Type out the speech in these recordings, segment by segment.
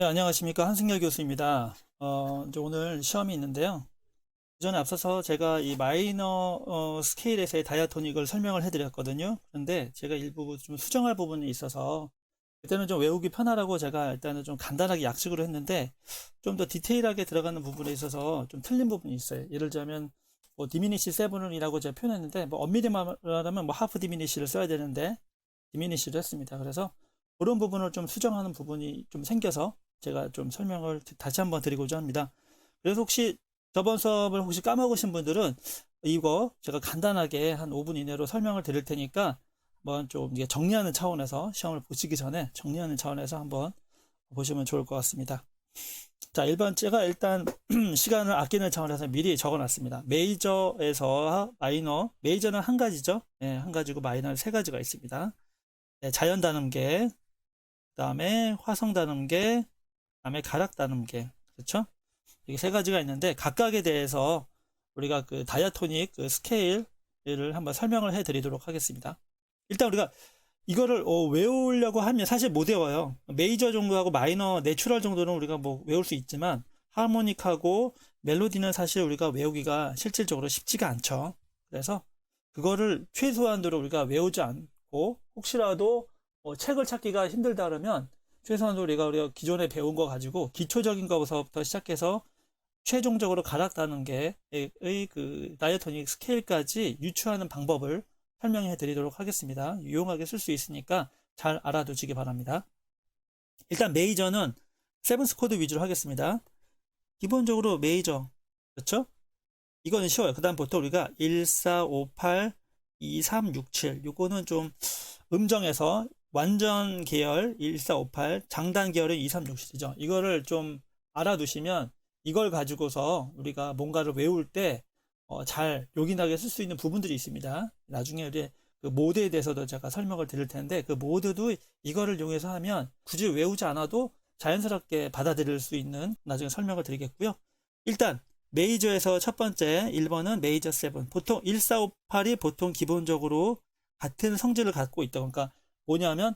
네, 안녕하십니까. 한승열 교수입니다. 어, 이제 오늘 시험이 있는데요. 그 전에 앞서서 제가 이 마이너 어, 스케일에서의 다이아토닉을 설명을 해드렸거든요. 그런데 제가 일부 좀 수정할 부분이 있어서 그때는 좀 외우기 편하라고 제가 일단은 좀 간단하게 약식으로 했는데 좀 더 디테일하게 들어가는 부분에 있어서 좀 틀린 부분이 있어요. 예를 들자면 뭐 디미니시 세븐이라고 제가 표현했는데 뭐 엄밀히 말하면 뭐 하프 디미니시를 써야 되는데 디미니시를 했습니다. 그래서 그런 부분을 좀 수정하는 부분이 좀 생겨서 제가 좀 설명을 다시 한번 드리고자 합니다. 그래서 혹시 저번 수업을 혹시 까먹으신 분들은 이거 제가 간단하게 한 5분 이내로 설명을 드릴 테니까 한번 좀 정리하는 차원에서 시험을 보시기 전에 정리하는 차원에서 한번 보시면 좋을 것 같습니다. 자, 1번 제가 일단 시간을 아끼는 차원에서 미리 적어 놨습니다. 메이저에서 마이너, 메이저는 한 가지죠. 네, 한 가지고 마이너는 세 가지가 있습니다. 네, 자연 단음계, 그 다음에 화성 단음계, 그 다음에 가락 단음계. 그렇죠? 이게 세 가지가 있는데 각각에 대해서 우리가 그 다이아토닉 그 스케일을 한번 설명을 해 드리도록 하겠습니다. 일단 우리가 이거를 어, 외우려고 하면 사실 못 외워요. 메이저 정도하고 마이너, 내추럴 정도는 우리가 뭐 외울 수 있지만 하모닉하고 멜로디는 사실 우리가 외우기가 실질적으로 쉽지가 않죠. 그래서 그거를 최소한도로 우리가 외우지 않고 혹시라도 어, 책을 찾기가 힘들다 그러면 최소한도로 우리가 우리가 기존에 배운 거 가지고 기초적인 거부터 시작해서 최종적으로 가락다는 게의 그 다이어토닉 스케일까지 유추하는 방법을 설명해 드리도록 하겠습니다. 유용하게 쓸 수 있으니까 잘 알아두시기 바랍니다. 일단 메이저는 세븐스 코드 위주로 하겠습니다. 기본적으로 메이저 그렇죠? 이거는 쉬워요. 그 다음부터 우리가 1458 2367 요거는 좀 음정에서 완전 계열 1458 장단 계열은 2367이죠. 이거를 좀 알아두시면 이걸 가지고서 우리가 뭔가를 외울 때 어, 잘 요긴하게 쓸 수 있는 부분들이 있습니다. 나중에 우리 그 모드에 대해서도 제가 설명을 드릴 텐데 그 모드도 이거를 이용해서 하면 굳이 외우지 않아도 자연스럽게 받아들일 수 있는 나중에 설명을 드리겠고요. 일단 메이저에서 첫 번째 1번은 메이저 7 보통 1458이 보통 기본적으로 같은 성질을 갖고 있다. 그러니까 뭐냐면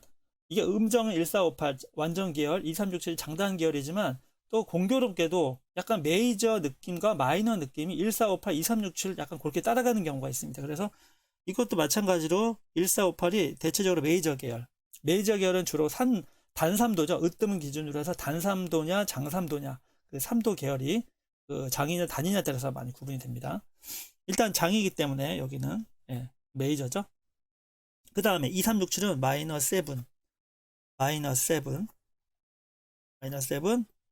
이게 음정은 1458 완전 계열 2367 장단 계열이지만 또 공교롭게도 약간 메이저 느낌과 마이너 느낌이 1458, 2367 약간 그렇게 따라가는 경우가 있습니다. 그래서 이것도 마찬가지로 1458이 대체적으로 메이저 계열. 메이저 계열은 주로 산, 단삼도죠. 으뜸은 기준으로 해서 단삼도냐, 장삼도냐. 그 삼도 계열이 그 장이냐, 단이냐 따라서 많이 구분이 됩니다. 일단 장이기 때문에 여기는 예, 메이저죠. 그 다음에 2367은 마이너 7. 마이너 7. 마이너 7.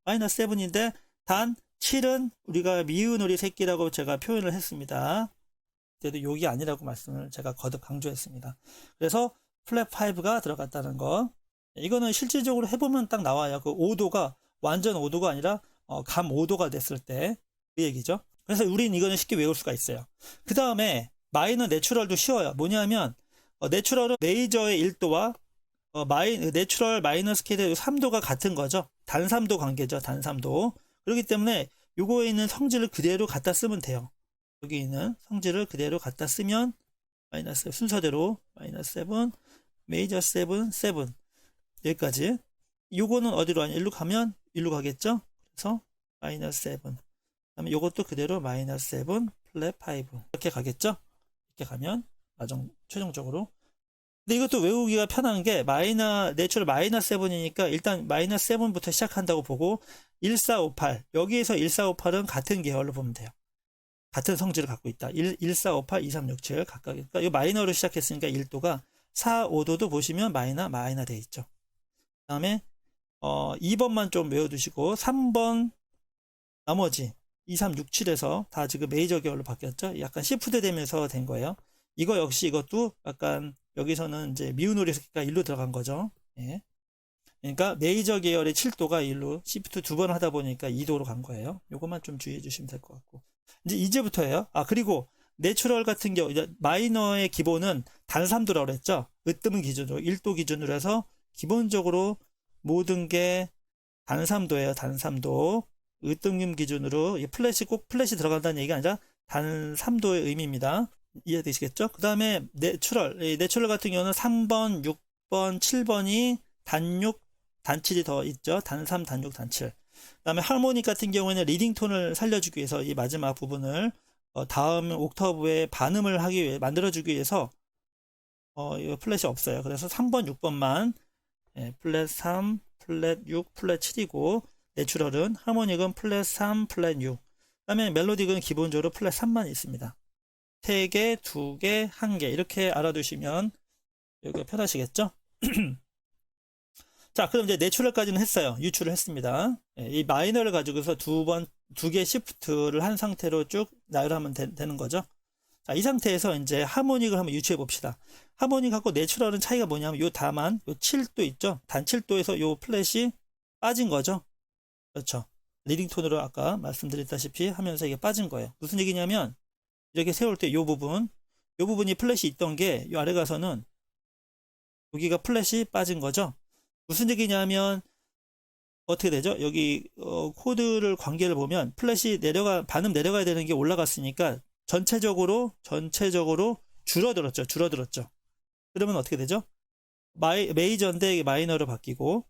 마이너스 7인데 단 7은 우리가 미운 우리 새끼라고 제가 표현을 했습니다. 그때도 욕이 아니라고 말씀을 제가 거듭 강조했습니다. 그래서 플랫 5가 들어갔다는 거. 이거는 실질적으로 해보면 딱 나와요. 그 5도가 완전 5도가 아니라 어, 감 5도가 됐을 때 그 얘기죠. 그래서 우린 이거는 쉽게 외울 수가 있어요. 그 다음에 마이너 내추럴도 쉬워요. 뭐냐면 어, 내추럴은 메이저의 1도와 어, 마이, 내추럴 마이너 스케일의 3도가 같은 거죠. 단3도 관계죠. 단3도. 그렇기 때문에 요거에 있는 성질을 그대로 갖다 쓰면 돼요. 여기 있는 성질을 그대로 갖다 쓰면 마이너스 순서대로 마이너스 7, 메이저 7, 7 여기까지 요거는 어디로 하냐? 일로 가면 일로 가겠죠? 그래서 마이너스 7 그다음에 요것도 그대로 마이너스 7, 플랫 5 이렇게 가겠죠? 이렇게 가면 나중 최종적으로 근데 이것도 외우기가 편한 게 마이너 내추럴 마이너 7이니까 일단 마이너 7부터 시작한다고 보고 1458 여기에서 1458은 같은 계열로 보면 돼요. 같은 성질을 갖고 있다. 1, 1458, 2367 각각이니까 그러니까 이 마이너로 시작했으니까 1도가 4, 5도도 보시면 마이너 마이너 돼 있죠. 그다음에 어 2번만 좀 외워 두시고 3번 나머지 2, 3, 6, 7에서 다 지금 메이저 계열로 바뀌었죠. 약간 시프트 되면서 된 거예요. 이거 역시 이것도 약간 여기서는 이제 미운 오리 새끼가 1로 들어간 거죠. 예. 그러니까 메이저 계열의 7도가 1로 시프트 두 번 하다 보니까 2도로 간 거예요. 요것만 좀 주의해 주시면 될 것 같고. 이제 이제부터예요. 아, 그리고 내추럴 같은 경우 이제 마이너의 기본은 단 3도라고 그랬죠. 으뜸은 기준으로 1도 기준으로 해서 기본적으로 모든 게 단 3도예요. 단 3도. 으뜸금 기준으로 플래시 꼭 플래시 들어간다는 얘기가 아니라 단 3도의 의미입니다. 이해되시겠죠? 그 다음에 내추럴, 내추럴 같은 경우는 3번, 6번, 7번이 단육 단칠이 더 있죠. 단3, 단6, 단7. 그다음에 하모닉 같은 경우에는 리딩 톤을 살려주기 위해서 이 마지막 부분을 어, 다음 옥터브에 반음을 하기 위해 만들어주기 위해서 어, 이거 플랫이 없어요. 그래서 3번, 6번만 예, 플랫 3, 플랫 6, 플랫 7이고 내추럴은 하모닉은 플랫 3, 플랫 6. 그다음에 멜로딕은 기본적으로 플랫 3만 있습니다. 3개, 2개, 1개 이렇게 알아두시면 여기가 편하시겠죠? 자, 그럼 이제 내추럴까지는 했어요. 유출을 했습니다. 예, 이 마이너를 가지고서 두 번, 두 개 시프트를 한 상태로 쭉 나열하면 되, 는 거죠. 자, 이 상태에서 이제 하모닉을 한번 유추해 봅시다. 하모닉하고 내추럴은 차이가 뭐냐면 요 다만, 요 7도 있죠? 단 7도에서 요 플랫이 빠진 거죠. 그렇죠. 리딩 톤으로 아까 말씀드렸다시피 하면서 이게 빠진 거예요. 무슨 얘기냐면, 이렇게 세울 때요 부분, 요 부분이 플랫이 있던 게요 아래 가서는 여기가 플랫이 빠진 거죠. 무슨 얘기냐면 어떻게 되죠? 여기 어, 코드를 관계를 보면 플랫이 내려가 반음 내려가야 되는 게 올라갔으니까 전체적으로 전체적으로 줄어들었죠. 줄어들었죠. 그러면 어떻게 되죠? 마이, 메이저인데 마이너로 바뀌고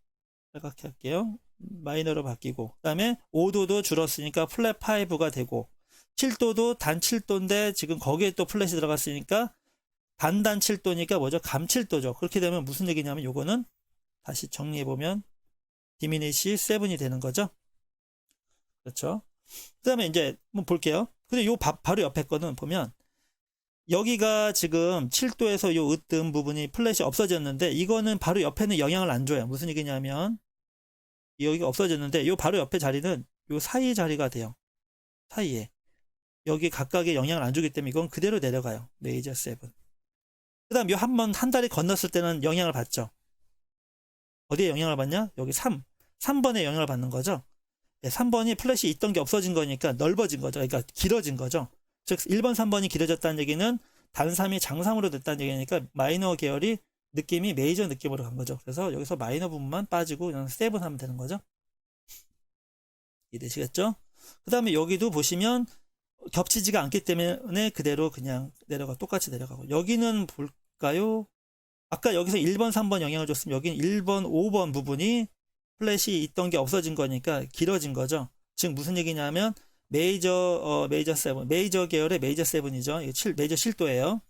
빨갛게 할게요. 마이너로 바뀌고 그다음에 5도도 줄었으니까 플랫 5가 되고 7도도 단 7도인데 지금 거기에 또 플랫이 들어갔으니까 단단 7도니까 뭐죠? 감 7도죠. 그렇게 되면 무슨 얘기냐면 요거는 다시 정리해 보면 디미니시 7이 되는 거죠. 그렇죠. 그 다음에 이제 한번 볼게요. 근데 요 바, 바로 옆에 거는 보면 여기가 지금 7도에서 요 으뜸 부분이 플랫이 없어졌는데 이거는 바로 옆에는 영향을 안 줘요. 무슨 얘기냐면 여기가 없어졌는데 요 바로 옆에 자리는 요 사이 자리가 돼요. 사이에. 여기 각각의 영향을 안 주기 때문에 이건 그대로 내려가요. 메이저 7. 그 다음 요 한 번 한 달이 건넜을 때는 영향을 받죠. 어디에 영향을 받냐? 여기 3. 3번에 영향을 받는 거죠. 네, 3번이 플랫이 있던 게 없어진 거니까 넓어진 거죠. 그러니까 길어진 거죠. 즉 1번, 3번이 길어졌다는 얘기는 단3이 장삼으로 됐다는 얘기니까 마이너 계열이 느낌이 메이저 느낌으로 간 거죠. 그래서 여기서 마이너 부분만 빠지고 그냥 세븐 하면 되는 거죠. 이해되시겠죠? 그 다음에 여기도 보시면 겹치지가 않기 때문에 그대로 그냥 내려가 똑같이 내려가고 여기는 볼까요? 아까 여기서 1번, 3번 영향을 줬으면 여기는 1번, 5번 부분이 플랫이 있던 게 없어진 거니까 길어진 거죠. 즉 무슨 얘기냐면 메이저 어, 메이저 7, 메이저 계열의 메이저 7이죠. 이거 7, 메이저 7도예요.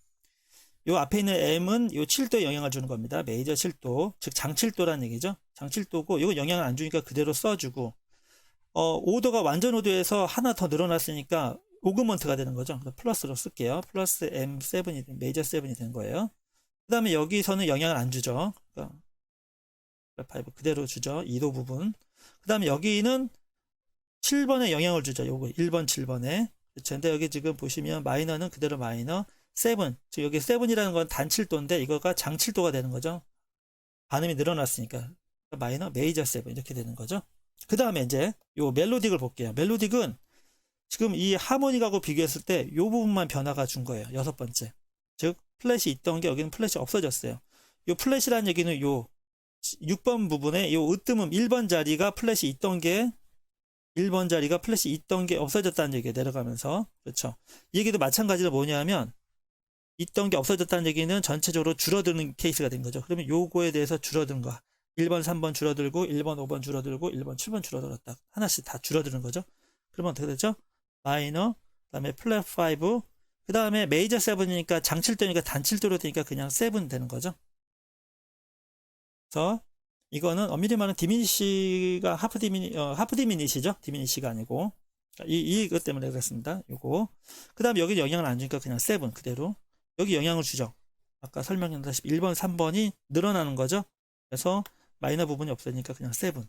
요 앞에 있는 M은 요 7도에 영향을 주는 겁니다. 메이저 7도, 즉 장칠도라는 얘기죠. 장칠도고 이거 영향을 안 주니까 그대로 써 주고 어, 오도가 완전 오도에서 하나 더 늘어났으니까 오그먼트가 되는 거죠. 플러스로 쓸게요. 플러스 M7이 메이저 7이 되는 거예요. 그 다음에 여기서는 영향을 안 주죠. 그러니까 5 그대로 주죠. 2도 부분. 그 다음에 여기는 7번에 영향을 주죠. 요거 1번, 7번에. 그렇죠. 근데 여기 지금 보시면 마이너는 그대로 마이너 7. 즉 여기 7이라는 건단 7도인데 이거가 장 7도가 되는 거죠. 반음이 늘어났으니까. 마이너 메이저 7 이렇게 되는 거죠. 그 다음에 이제 요 멜로딕을 볼게요. 멜로딕은 지금 이 하모닉하고 비교했을 때요 부분만 변화가 준 거예요. 여섯 번째. 즉 플랫이 있던 게 여기는 플랫이 없어졌어요. 요 플랫이라는 얘기는 요 6번 부분에 요 으뜸음 1번 자리가 플랫이 있던 게 1번 자리가 플랫이 있던 게 없어졌다는 얘기에 내려가면서 그렇죠. 이 얘기도 마찬가지로 뭐냐면 있던 게 없어졌다는 얘기는 전체적으로 줄어드는 케이스가 된 거죠. 그러면 요거에 대해서 줄어든 거 1번, 3번 줄어들고 1번, 5번 줄어들고 1번, 7번 줄어들었다. 하나씩 다 줄어드는 거죠. 그러면 어떻게 되죠? 마이너, 그다음에 플랫 5, 그 다음에 메이저 세븐이니까 장칠도니까 단칠도로 되니까 그냥 세븐 되는 거죠. 그래서 이거는 엄밀히 말하면 디미니시가 하프 디미니 어, 하프 디미니시죠. 디미니시가 아니고 이 이것 때문에 그랬습니다. 요거 그 다음에 여기 영향을 안 주니까 그냥 세븐 그대로 여기 영향을 주죠. 아까 설명했다시피 1번, 3번이 늘어나는 거죠. 그래서 마이너 부분이 없으니까 그냥 세븐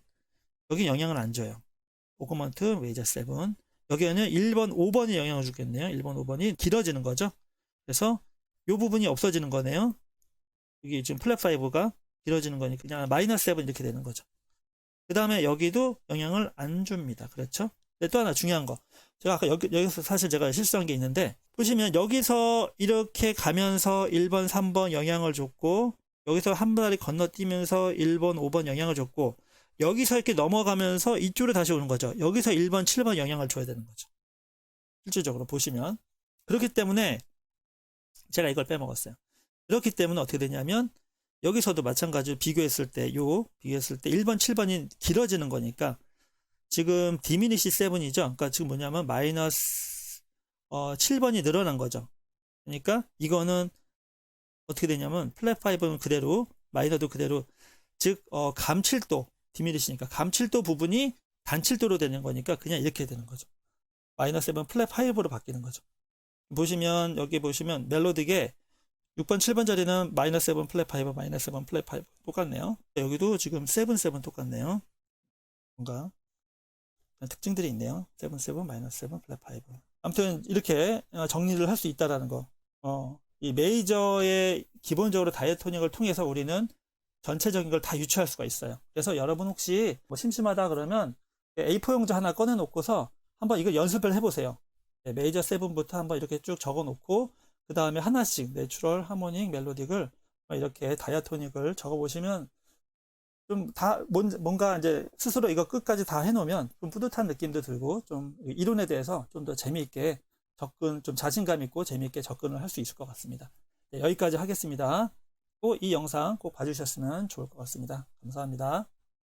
여기 영향을 안 줘요. 오그먼트 웨이저 세븐 여기에는 1번, 5번이 영향을 주겠네요. 1번, 5번이 길어지는 거죠. 그래서 이 부분이 없어지는 거네요. 여기 지금 플랫 5가 길어지는 거니까 그냥 마이너스 7 이렇게 되는 거죠. 그 다음에 여기도 영향을 안 줍니다. 그렇죠? 또 하나 중요한 거. 제가 아까 여기, 여기서 사실 제가 실수한 게 있는데, 보시면 여기서 이렇게 가면서 1번, 3번 영향을 줬고, 여기서 한 발이 건너뛰면서 1번, 5번 영향을 줬고, 여기서 이렇게 넘어가면서 이쪽으로 다시 오는 거죠. 여기서 1번, 7번 영향을 줘야 되는 거죠. 실질적으로 보시면. 그렇기 때문에 제가 이걸 빼먹었어요. 그렇기 때문에 어떻게 되냐면 여기서도 마찬가지로 비교했을 때, 요, 비교했을 때 1번, 7번이 길어지는 거니까 지금 디미니시 7이죠. 그러니까 지금 뭐냐면 마이너스 어, 7번이 늘어난 거죠. 그러니까 이거는 어떻게 되냐면 플랫 5는 그대로 마이너도 그대로 즉 어, 감칠도 디미니시니까 감칠도 부분이 단칠도로 되는 거니까 그냥 이렇게 되는 거죠. 마이너스 7 플랫 5로 바뀌는 거죠. 보시면 여기 보시면 멜로딕에 6번, 7번 자리는 마이너스 7 플랫 5, 마이너스 7 플랫 5 똑같네요. 여기도 지금 7, 7 똑같네요. 뭔가 특징들이 있네요. 7, 7, 마이너스 7 플랫 5. 아무튼 이렇게 어, 정리를 할 수 있다라는 거. 어, 이 메이저의 기본적으로 다이어토닉을 통해서 우리는 전체적인 걸 다 유추할 수가 있어요. 그래서 여러분 혹시 뭐 심심하다 그러면 A4 용지 하나 꺼내 놓고서 한번 이거 연습을 해보세요. 네, 메이저 7부터 한번 이렇게 쭉 적어 놓고 그 다음에 하나씩 내추럴, 하모닉, 멜로딕을 이렇게 다이아토닉을 적어 보시면 좀 다 뭔가 이제 스스로 이거 끝까지 다 해놓으면 좀 뿌듯한 느낌도 들고 좀 이론에 대해서 좀 더 재미있게 접근, 좀 자신감 있고 재미있게 접근을 할 수 있을 것 같습니다. 네, 여기까지 하겠습니다. 꼭이 영상 꼭 봐주셨으면 좋을 것 같습니다. 감사합니다.